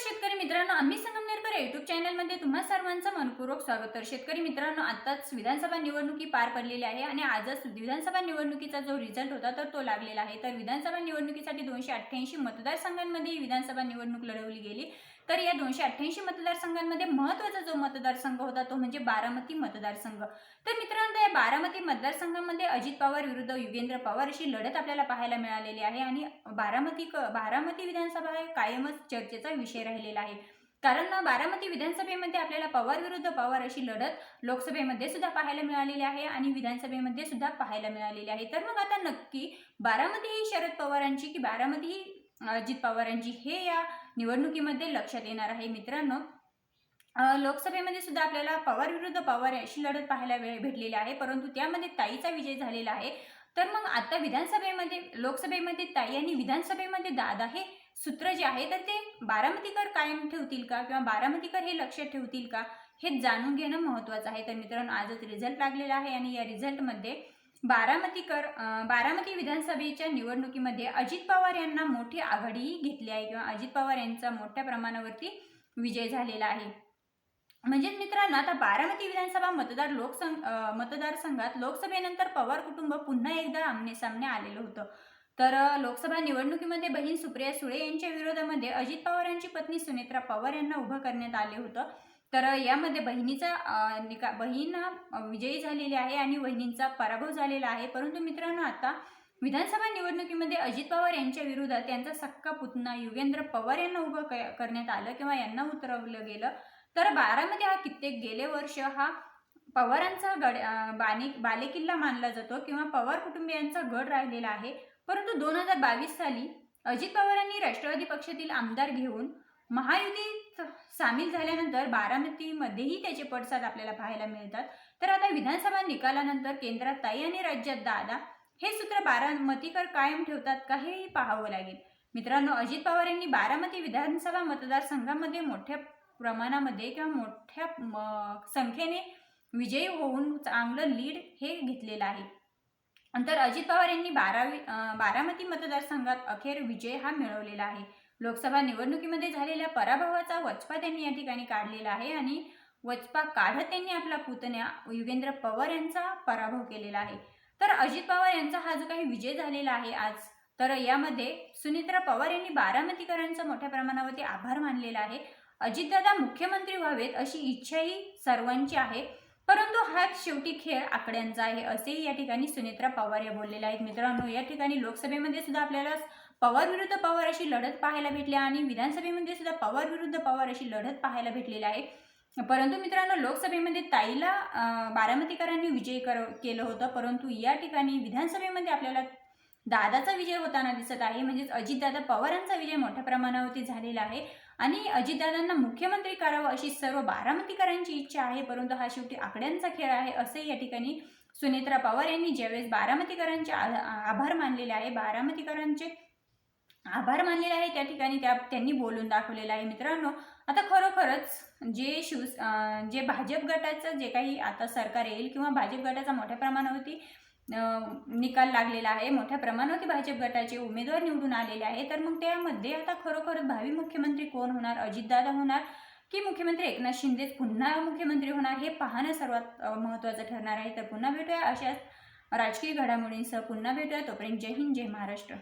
शेतकरी मित्रांनो आम्ही संगमनेरकर युट्यूब चॅनलमध्ये तुम्हा सर्वांचं मनपूर्वक स्वागत. तर शेतकरी मित्रांनो आताच विधानसभा निवडणुकी पार पडलेली आहे आणि आजच विधानसभा निवडणुकीचा जो रिझल्ट होता तर तो लागलेला आहे. तर विधानसभा निवडणुकीसाठी दोनशे अठ्ठ्याऐंशी मतदारसंघांमध्ये ही विधानसभा निवडणूक लढवली गेली. तर या दोनशे अठ्ठ्याऐंशी मतदारसंघांमध्ये महत्त्वाचा जो मतदारसंघ होता तो म्हणजे बारामती मतदारसंघ. तर मित्रांनो बारामती मतदारसंघामध्ये अजित पवार विरुद्ध युगेंद्र पवार अशी लढत आपल्याला पाहायला मिळालेली आहे आणि बारामती क बारामती विधानसभा हे कायमच चर्चेचा विषय राहिलेला आहे. कारण बारामती विधानसभेमध्ये आपल्याला पवार विरुद्ध पवार अशी लढत लोकसभेमध्ये सुद्धा पाहायला मिळालेली आहे आणि विधानसभेमध्ये सुद्धा पाहायला मिळालेली आहे. तर मग आता नक्की बारामती ही शरद पवारांची की बारामती ही अजित पवारांची हे या निवडणुकीमध्ये लक्षात येणार आहे मित्रांनो. लोकसभेमध्ये सुद्धा आपल्याला पवार विरुद्ध पवार अशी लढत पाहायला वेळ भेटलेली आहे. परंतु त्यामध्ये ताईचा विजय झालेला आहे. तर मग आता विधानसभेमध्ये लोकसभेमध्ये ताई आणि विधानसभेमध्ये दादा हे सूत्र जे आहे तर ते बारामतीकर कायम ठेवतील का? किंवा बारामतीकर हे लक्षात ठेवतील का? हे जाणून घेणं महत्त्वाचं आहे. तर मित्रांनो आजच रिझल्ट लागलेला आहे आणि या रिझल्टमध्ये बारामतीकर बारामती विधानसभेच्या निवडणुकीमध्ये अजित पवार यांना मोठी आघाडीही घेतली आहे. किंवा अजित पवार यांचा मोठ्या प्रमाणावरती विजय झालेला आहे. म्हणजेच मित्रांनो आता बारामती विधानसभा मतदार लोकसंघ मतदारसंघात लोकसभेनंतर पवार कुटुंब पुन्हा एकदा आमने सामने आलेलं होतं. तर लोकसभा निवडणुकीमध्ये बहीण सुप्रिया सुळे यांच्या विरोधामध्ये अजित पवार यांची पत्नी सुनेत्रा पवार यांना उभं करण्यात आले होतं. तर यामध्ये बहिणीचा निका बहीण विजयी झालेली आहे आणि बहिणींचा पराभव झालेला आहे. परंतु मित्रांनो आता विधानसभा निवडणुकीमध्ये अजित पवार यांच्या विरोधात त्यांचा सक्का पुतना युगेंद्र पवार यांना उभं क- करण्यात आलं किंवा यांना उतरवलं गेलं. तर बारामध्ये हा कित्येक गेले वर्ष हा पवारांचा गड बाने बालेकिल्ला मानला जातो किंवा पवार कुटुंबियांचा गड राहिलेला आहे. परंतु दोन हजार बावीस साली अजित पवारांनी राष्ट्रवादी पक्षातील आमदार घेऊन महायुतीत सामील झाल्यानंतर बारामतीमध्येही त्याचे पडसाद आपल्याला पाहायला मिळतात. तर आता विधानसभा निकालानंतर केंद्रात ताई आणि राज्यात दादा हे सूत्र बारामतीकर कायम ठेवतात का हेही पाहावं लागेल. मित्रांनो अजित पवार यांनी बारामती विधानसभा मतदारसंघामध्ये मोठ्या प्रमाणामध्ये किंवा मोठ्या संख्येने विजयी होऊन चांगलं लीड हे घेतलेलं आहे. नंतर अजित पवार यांनी बारावी बारामती मतदारसंघात अखेर विजय हा मिळवलेला आहे. लोकसभा निवडणुकीमध्ये झालेल्या पराभवाचा वचपा त्यांनी या ठिकाणी काढलेला आहे आणि वचपा काढत त्यांनी आपला पुतण्या युगेंद्र पवार यांचा पराभव केलेला आहे. तर अजित पवार यांचा हा जो काही विजय झालेला आहे आज तर यामध्ये सुनित्रा पवार यांनी बारामतीकरांचा मोठ्या प्रमाणावरती आभार मानलेला आहे. अजितदादा मुख्यमंत्री व्हावेत अशी इच्छाही सर्वांची आहे. परंतु हा शेवटी खेळ आकड्यांचा आहे असेही या ठिकाणी सुनेत्रा पवार या बोललेल्या आहेत. मित्रांनो या ठिकाणी लोकसभेमध्ये सुद्धा आपल्याला पवार विरुद्ध पवार अशी लढत पाहायला भेटली आणि विधानसभेमध्ये सुद्धा पवार विरुद्ध पवार अशी लढत पाहायला भेटलेली आहे. परंतु मित्रांनो लोकसभेमध्ये ताईला बारामतीकरांनी विजय कर केलं होतं. परंतु या ठिकाणी विधानसभेमध्ये आपल्याला दादाचा विजय होताना दिसत आहे. म्हणजेच अजितदादा पवारांचा विजय मोठ्या प्रमाणावरती झालेला आहे. आणि अजितदादांना मुख्यमंत्री करावं अशी सर्व बारामतीकरांची इच्छा आहे. परंतु हा शेवटी आकड्यांचा खेळ आहे असे या ठिकाणी सुनेत्रा पवार यांनी ज्यावेळेस बारामतीकरांचे आभार मानलेले आहे बारामतीकरांचे आभार मानलेले आहे त्या ठिकाणी त्या त्यांनी बोलून दाखवलेलं आहे. मित्रांनो आता खरोखरच जे शिव जे भाजप गटाचं जे काही आता सरकार येईल किंवा भाजप गटाचा मोठ्या प्रमाणावरती निकाल लागलेला आहे मोठ्या प्रमाणावरती भाजप गटाचे उमेदवार निवडून आलेले आहे तर मग त्यामध्ये आता खरोखर भावी मुख्यमंत्री कोण होणार? अजितदादा होणार की मुख्यमंत्री एकनाथ शिंदे? पुन्हा मुख्यमंत्री होणार हे पाहणं सर्वात महत्त्वाचं ठरणार आहे. तर पुन्हा भेटूया अशाच राजकीय घडामोडींसह. पुन्हा भेटूया. तोपर्यंत जय हिंद जय महाराष्ट्र.